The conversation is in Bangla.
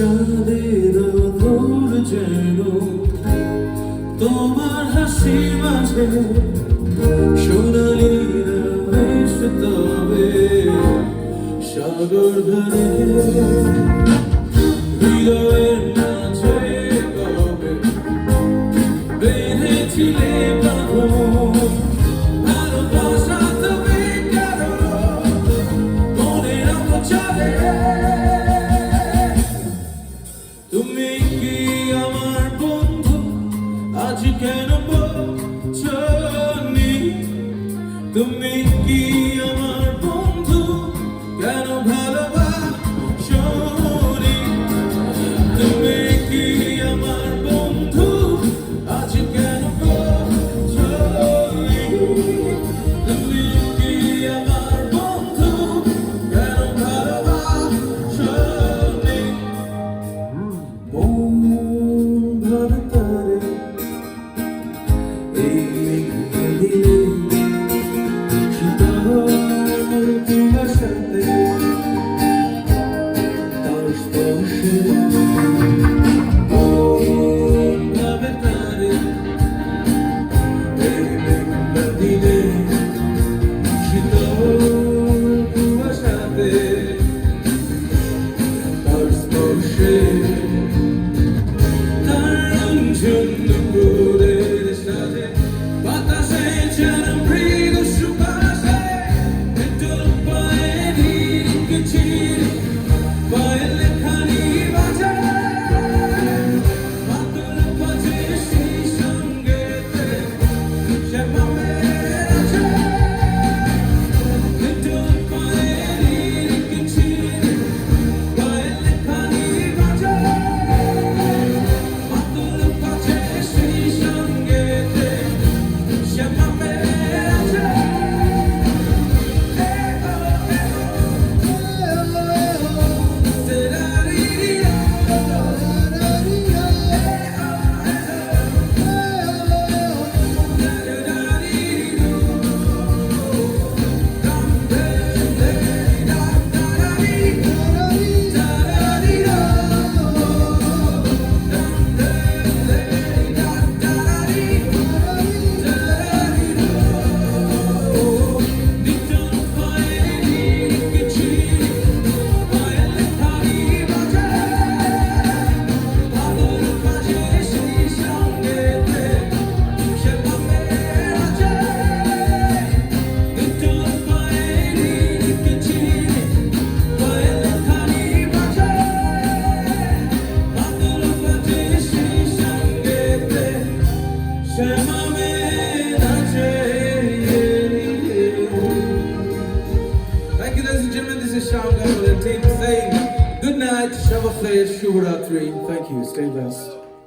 চাঁদের ধর যেন তোমার হাসি মাঝে সোনালি রমেশ তবে সাগর ধরে হৃদয়ের নাচে কবে বেঁধেছিলে কি আমার amor. Happy Shubharatri. Thank you. Stay blessed.